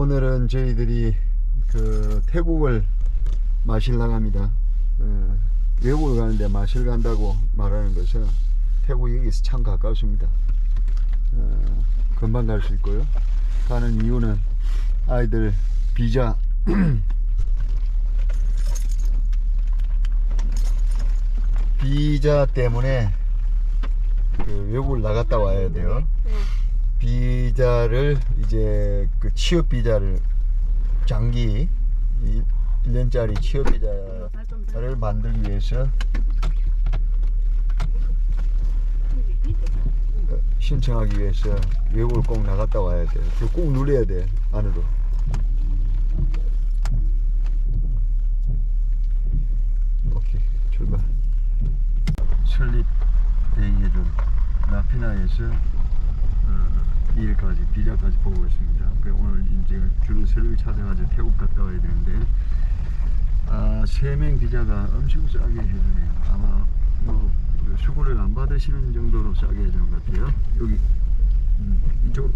오늘은 저희들이 그 태국을 마실러 갑니다. 어, 외국을 가는데 마실 간다고 말하는 것은 태국 여기서 참 가깝습니다. 어, 금방 갈 수 있고요. 가는 이유는 아이들 비자 비자 때문에 그 외국을 나갔다 와야 돼요. 비자를 이제 그 취업 비자를 장기 1년짜리 취업 비자를 만들기 위해서 어, 신청하기 위해서 외국을 꼭 나갔다 와야 돼. 꼭 누려야 돼 안으로. 오케이 출발. 설립 대행해준 라피나에서 어, 일까지 비자까지 보고 있습니다. 그 오늘 이제 주로 서를 찾아가지고 태국 갔다 와야 되는데 아, 세명 비자가 엄청 싸게 해주네요. 아마 뭐 수고를 안 받으시는 정도로 싸게 해주는 것 같아요. 여기 음, 이쪽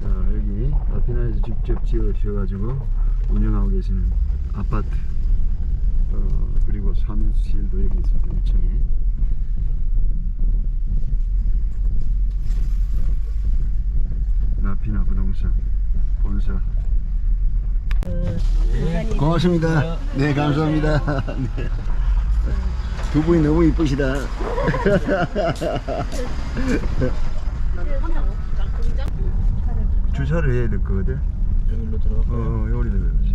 자, 여기 라피나에서 직접 지어주셔가지고 운영하고 계시는 아파트 어, 그리고 사무실도 여기 있습니다. 1층에 라피나 부동산 본사 고맙습니다. 네 감사합니다. 네. 두 분이 너무 이쁘시다. 주차를 해야 될 거거든. 여기로 들어가. 어, 요리 들어가지.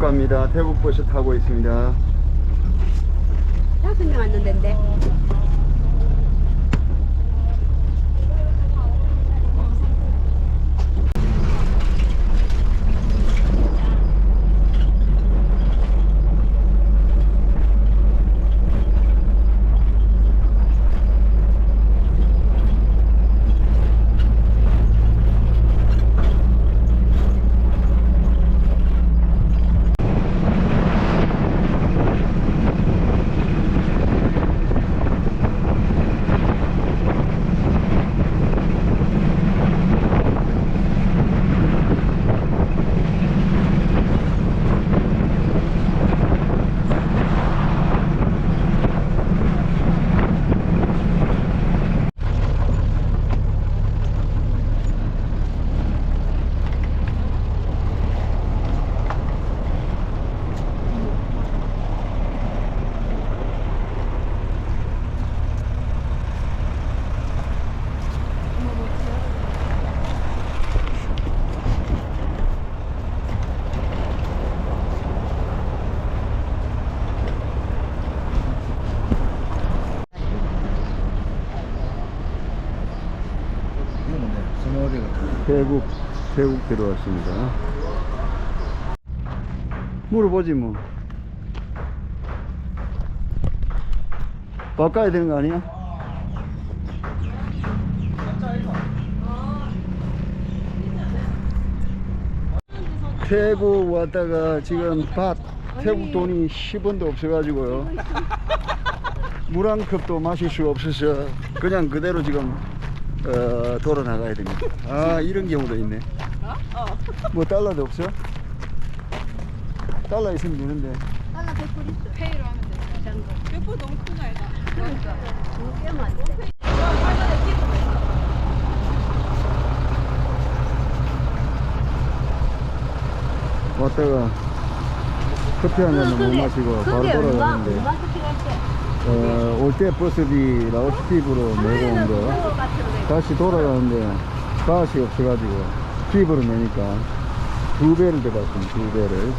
갑니다. 태국 버스 타고 있습니다. 다섯 명 왔는데. 이거 뭔데? 스노우리 같은 태국, 태국 들어왔습니다. 물어보지 뭐. 바꿔야 되는 거 아니야? 태국 왔다가 지금 밭 태국 돈이 10원도 없어가지고요. 물 한 컵도 마실 수가 없어서 그냥 그대로 지금 어, 돌아 나가야 됩니다. 아 이런 경우도 있네. 뭐 달러도 없어? 달러 있으면 되는데. 달러 100불 있어. 페이로 하면 돼. 잔거. 몇분 너무 큰거 아이가? 그러니까. 그거 깨면 안 돼. 왔다가 커피 한 잔도 못 마시고 바로 돌아가는데 어, 올 때 버스비 라오스 팁으로 내고 온 거 다시 돌아가는데 가시 없어가지고 팁으로 내니까 두 배를 들어갔습니다 두 배를.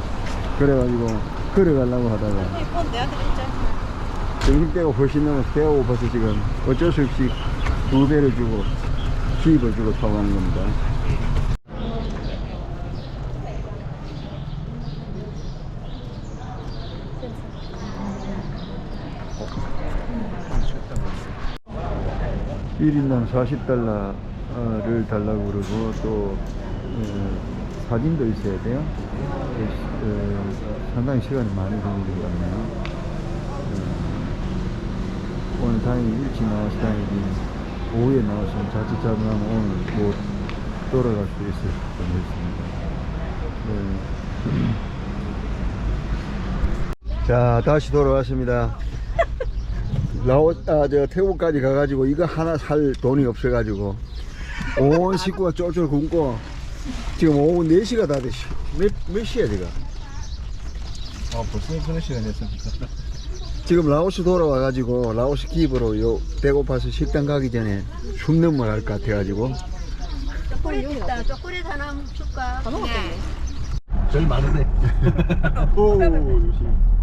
그래가지고 걸어가려고 하다가 점심때가 훨씬 넘어서 배가 고파서 지금 어쩔 수 없이 두 배를 주고 팁을 주고 타고 가는 겁니다 일인당 40달러를 달라고 그러고 또 어, 사진도 있어야 돼요. 어, 상당히 시간이 많이 걸리는 것 같네요. 어, 오늘 다행히 일찍 나와서 다행이지 오후에 나왔으면 자칫 잘못하면 오늘 못 돌아갈 수 있을 뻔했습니다. 네. 자 다시 돌아왔습니다. 라오, 아, 저 태국까지 가가지고 이거 하나 살 돈이 없어가지고 온 식구가 쫄쫄 굶고 지금 오후 4시가 다 됐어. 몇, 몇 시야 지금? 아 벌써 그런 시간 됐습니까? 지금 라오스 돌아와가지고 라오스 기입으로 요 배고파서 식당 가기 전에 숨 넘어갈 것 같아가지고 초콜릿 있다 초콜릿 하나 줄까? 네 제일 많은데 오 조심